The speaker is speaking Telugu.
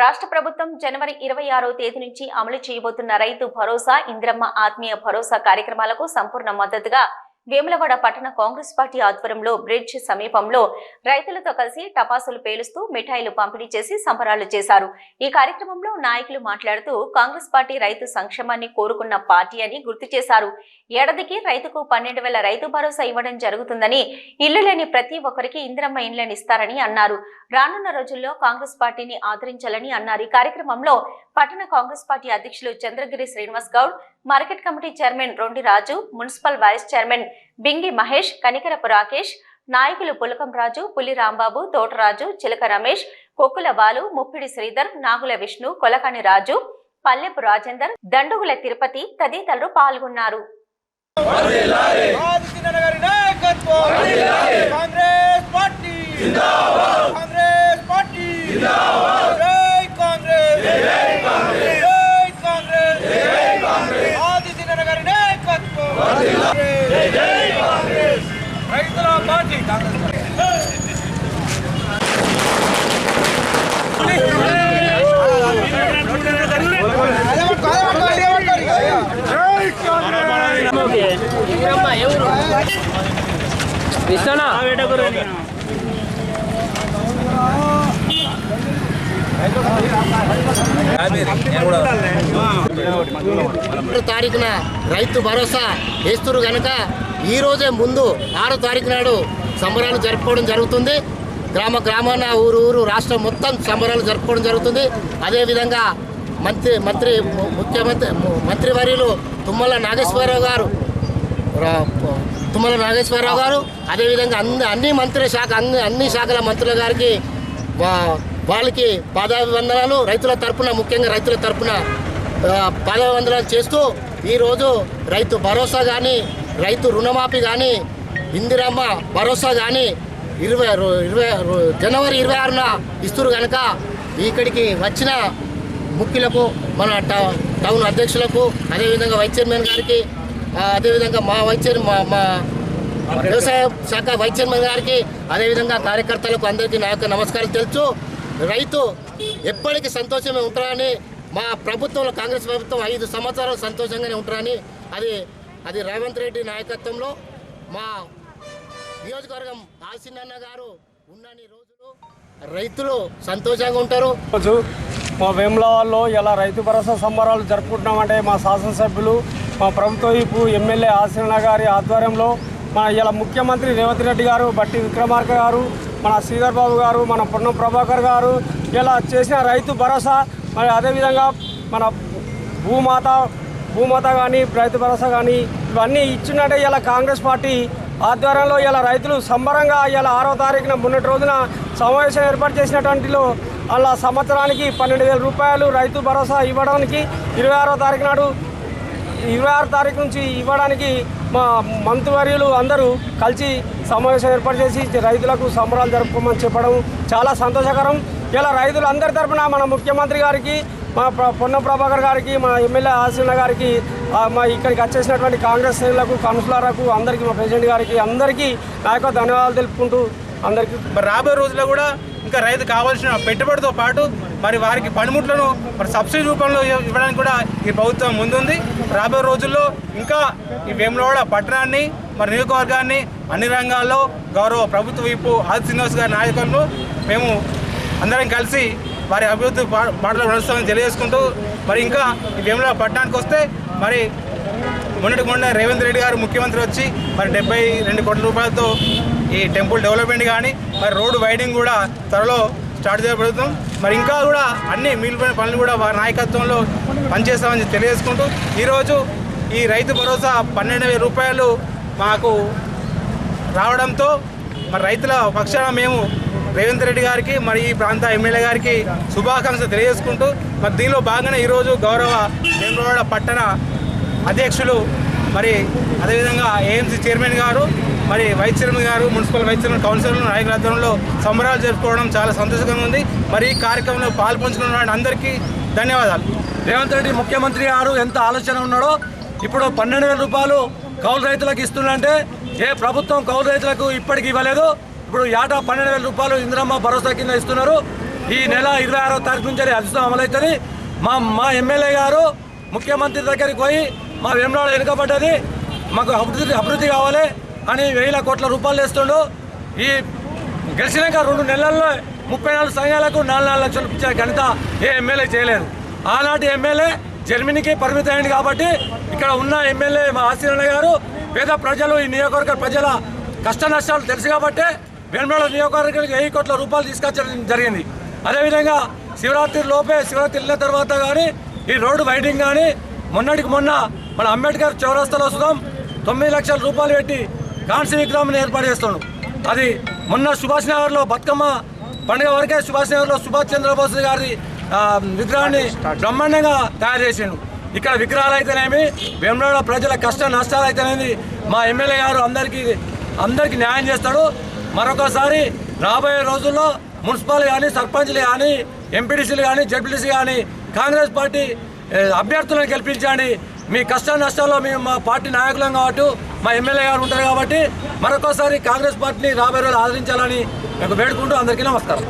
రాష్ట్ర ప్రభుత్వం జనవరి ఇరవై ఆరో తేదీ నుంచి అమలు చేయబోతున్న రైతు భరోసా ఇంద్రమ్మ ఆత్మీయ భరోసా కార్యక్రమాలకు సంపూర్ణ మద్దతుగా వేములవాడ పట్టణ కాంగ్రెస్ పార్టీ ఆధ్వర్యంలో బ్రిడ్జ్ సమీపంలో రైతులతో కలిసి టపాసులు పేలుస్తూ మిఠాయిలు పంపిణీ చేసి సంబరాలు చేశారు. ఈ కార్యక్రమంలో నాయకులు మాట్లాడుతూ కాంగ్రెస్ పార్టీ రైతు సంక్షేమాన్ని కోరుకున్న పార్టీ అని గుర్తు చేశారు. ఏడాదికి రైతుకు పన్నెండు వేల రైతు భరోసా ఇవ్వడం జరుగుతుందని ఇల్లు లేని ప్రతి ఒక్కరికి ఇందిరమ్మ ఇండ్లను ఇస్తారని అన్నారు. రానున్న రోజుల్లో కాంగ్రెస్ పార్టీని ఆదరించాలని అన్నారు. ఈ కార్యక్రమంలో పట్టణ కాంగ్రెస్ పార్టీ అధ్యక్షులు Chandragiri Srinivas Goud market committee chairman Rondi Raju municipal vice chairman Bingi Mahesh Kanikarapu Rakesh నాయకులు పులకం రాజు పులి రాంబాబు తోటరాజు చిలక రమేష్ కొక్కుల బాలు ముప్పిడి శ్రీధర్ నాగుల విష్ణు కొలకని రాజు పల్లెపు రాజేందర్ దండుగుల తిరుపతి తదితరులు పాల్గొన్నారు. కాంగ్రెస్ పార్టీ కాంగ్రెస్ పార్టీ జై కాంగ్రెస్ జై కాంగ్రెస్ ఆదిత్యనారాయణ గారి నాయకత్వం రైతుల పార్టీ ఆరు తారీఖున రైతు భరోసా వేస్తురు కనుక ఈ రోజే ముందు ఆరో తారీఖు నాడు సంబరాలు జరుపుకోవడం జరుగుతుంది. గ్రామ గ్రామాన ఊరు ఊరు రాష్ట్రం మొత్తం సంబరాలు జరుపుకోవడం జరుగుతుంది. అదేవిధంగా మంత్రి మంత్రి ముఖ్యమంత్రి మంత్రివర్యులు తుమ్మల నాగేశ్వరరావు గారు తుమ్మల నాగేశ్వరరావు గారు అదేవిధంగా అన్ని అన్ని మంత్రి శాఖ అన్ని అన్ని శాఖల మంత్రుల గారికి వాళ్ళకి పాదాభివందనాలు. రైతుల తరపున ముఖ్యంగా రైతుల తరపున పాదాభివందనాలు చేస్తూ ఈరోజు రైతు భరోసా కానీ రైతు రుణమాఫీ కానీ ఇందిరమ్మ భరోసా కానీ ఇరవై ఇరవై జనవరి ఇరవై ఆరున ఇస్తురు కనుక ఇక్కడికి వచ్చిన ముఖ్యులకు మన టౌన్ అధ్యక్షులకు అదేవిధంగా వైస్ చైర్మన్ గారికి అదేవిధంగా మా వైస్ చైర్ మా మా వ్యవసాయ శాఖ వైస్ చైర్మన్ గారికి అదేవిధంగా కార్యకర్తలకు అందరికీ నా యొక్క నమస్కారం తెలుసు రైతు ఎప్పటికీ సంతోషమే ఉంటారని మా ప్రభుత్వంలో కాంగ్రెస్ ప్రభుత్వం ఐదు సంవత్సరాలు సంతోషంగానే ఉంటారని అది అది రేవంత్ రెడ్డి నాయకత్వంలో మా నియోజకవర్గం ఆసినన్న గారు ఉన్నన్ని రోజులు రైతులు సంతోషంగా ఉంటారు. రోజు మా వేములవాడలో ఇలా రైతు భరోసా సంబరాలు జరుపుకుంటున్నామంటే మా శాసనసభ్యులు మా ప్రభుత్వ వైపు ఎమ్మెల్యే ఆసినన్న గారి ఆధ్వర్యంలో మన ఇలా ముఖ్యమంత్రి రేవంత్ రెడ్డి గారు బట్టి విక్రమార్క గారు మన శ్రీధర్ బాబు గారు మన పొన్నం ప్రభాకర్ గారు ఇలా చేసిన రైతు భరోసా మరి అదేవిధంగా మన భూమాత భూమాత కానీ రైతు భరోసా కానీ ఇవన్నీ ఇచ్చినట్టే ఇలా కాంగ్రెస్ పార్టీ ఆధ్వర్యంలో ఇలా రైతులు సంబరంగా ఇలా ఆరో తారీఖున మొన్నటి రోజున సమావేశం ఏర్పాటు చేసినటువంటిలో అలా సంవత్సరానికి పన్నెండు వేల రూపాయలు రైతు భరోసా ఇవ్వడానికి ఇరవై ఆరో తారీఖు నాడు ఇరవై ఆరు తారీఖు నుంచి ఇవ్వడానికి మా మంత్రివర్యులు అందరూ కలిసి సమావేశం ఏర్పాటు చేసి రైతులకు సంబరాలు జరుపుకోమని చెప్పడం చాలా సంతోషకరం. ఇలా రైతులు అందరి తరఫున మన ముఖ్యమంత్రి గారికి మా ప్ర- ప్రభాకర్ గారికి మా ఎమ్మెల్యే ఆసీన గారికి మా ఇక్కడికి వచ్చేసినటువంటి కాంగ్రెస్ శ్రేణులకు కౌన్సిలర్లకు అందరికీ మా ప్రెసిడెంట్ గారికి అందరికీ నా యొక్క ధన్యవాదాలు తెలుపుకుంటూ అందరికీ మరి రాబోయే రోజుల్లో కూడా ఇంకా రైతు కావాల్సిన పెట్టుబడితో పాటు మరి వారికి పనిముట్లను మరి సబ్సిడీ రూపంలో ఇవ్వడానికి కూడా ఈ ప్రభుత్వం ముందుంది. రాబోయే రోజుల్లో ఇంకా ఈ వేములవాడ పట్టణాన్ని మరి నియోజకవర్గాన్ని అన్ని రంగాల్లో గౌరవ ప్రభుత్వ వైపు ఆది శ్రీనివాస్ గారి నాయకులను మేము అందరం కలిసి వారి అభివృద్ధి బాటలో నడుస్తామని తెలియజేసుకుంటూ మరి ఇంకా ఈ వేములవాడ పట్టణానికి వస్తే మరి మొన్నటి మొన్న రేవంత్ రెడ్డి గారు ముఖ్యమంత్రి వచ్చి మరి డెబ్బై రెండు కోట్ల రూపాయలతో ఈ టెంపుల్ డెవలప్మెంట్ కానీ మరి రోడ్డు వైడింగ్ కూడా త్వరలో స్టార్ట్ చేయబడుతుంది మరి ఇంకా కూడా అన్ని మిగిలిపోయిన పనులు కూడా వారి నాయకత్వంలో పనిచేస్తామని తెలియజేసుకుంటూ ఈరోజు ఈ రైతు భరోసా పన్నెండు వేల రూపాయలు మాకు రావడంతో మరి రైతుల పక్షాన మేము రేవంత్ రెడ్డి గారికి మరి ఈ ప్రాంత ఎమ్మెల్యే గారికి శుభాకాంక్షలు తెలియజేసుకుంటూ మరి దీనిలో భాగంగానే ఈరోజు గౌరవ వేములవాడ పట్టణ అధ్యక్షులు మరి అదేవిధంగా ఏఎంసీ చైర్మన్ గారు మరి వైస్ చైర్మన్ గారు మున్సిపల్ వైస్ చైర్మన్ కౌన్సిలర్లు నాయకుల ఆధ్వర్యంలో సంబరాలు జరుపుకోవడం చాలా సంతోషంగా ఉంది. మరి ఈ కార్యక్రమంలో పాల్పంచుకున్న అందరికీ ధన్యవాదాలు. రేవంత్ రెడ్డి ముఖ్యమంత్రి గారు ఎంత ఆలోచన ఉన్నాడో ఇప్పుడు పన్నెండు వేల రూపాయలు కౌలు రైతులకు ఇస్తుందంటే ఏ ప్రభుత్వం కౌలు రైతులకు ఇప్పటికి ఇవ్వలేదు. ఇప్పుడు ఏటా పన్నెండు వేల రూపాయలు ఇందిరమ్మ భరోసా కింద ఇస్తున్నారు. ఈ నెల ఇరవై ఆరో తారీఖు నుంచి అధిష్టం అమలవుతుంది. మా మా ఎమ్మెల్యే గారు ముఖ్యమంత్రి దగ్గరికి పోయి మా వేమనాడు వెనుకబడ్డది. మాకు అభివృద్ధి అభివృద్ధి కావాలి అని వేల కోట్ల రూపాయలు వేస్తుండు. ఈ గెలిచినాక రెండు నెలల్లో ముప్పై నాలుగు సంఘాలకు నాలుగు నాలుగు లక్షలు ఇచ్చే ఘనత ఏ ఎమ్మెల్యే చేయలేదు. ఆనాటి ఎమ్మెల్యే జర్మనీకి పరిమితం అయింది కాబట్టి ఇక్కడ ఉన్న ఎమ్మెల్యే మా ఆశీరణ గారు పేద ప్రజలు ఈ నియోజకవర్గ ప్రజల కష్ట నష్టాలు తెలుసు కాబట్టి వేమనాడు నియోజకవర్గానికి వెయ్యి కోట్ల రూపాయలు తీసుకొచ్చడం జరిగింది. అదేవిధంగా శివరాత్రి లోపే శివరాత్రి వెళ్ళిన తర్వాత కానీ ఈ రోడ్డు వైడింగ్ కానీ మొన్నటికి మొన్న మన అంబేద్కర్ చౌరస్తాలో సుగం తొమ్మిది లక్షల రూపాయలు పెట్టి కాన్సీ విగ్రహం ఏర్పాటు చేస్తున్నాడు అది మొన్న సుభాష్ నగర్లో బతుకమ్మ పండుగ వరకే సుభాష్ నగర్లో సుభాష్ చంద్రబోస్ గారి విగ్రహాన్ని బ్రహ్మాండంగా తయారు చేసిండు. ఇక్కడ విగ్రహాలు అయితేనేమి వేమనాడ ప్రజల కష్ట నష్టాలు అయితేనేది మా ఎమ్మెల్యే గారు అందరికీ అందరికీ న్యాయం చేస్తాడు. మరొకసారి రాబోయే రోజుల్లో మున్సిపల్ కానీ సర్పంచ్లు కానీ ఎంపీడీసీలు కానీ జడ్పీటీసీ కానీ కాంగ్రెస్ పార్టీ అభ్యర్థులను గెలిపించండి. మీ కష్ట నష్టాల్లో మేము మా పార్టీ నాయకులం కాబట్టి మా ఎమ్మెల్యే గారు ఉంటారు కాబట్టి మరొకసారి కాంగ్రెస్ పార్టీని రాబోయే రోజులు ఆదరించాలని మేము వేడుకుంటూ అందరికీ నమస్కారం.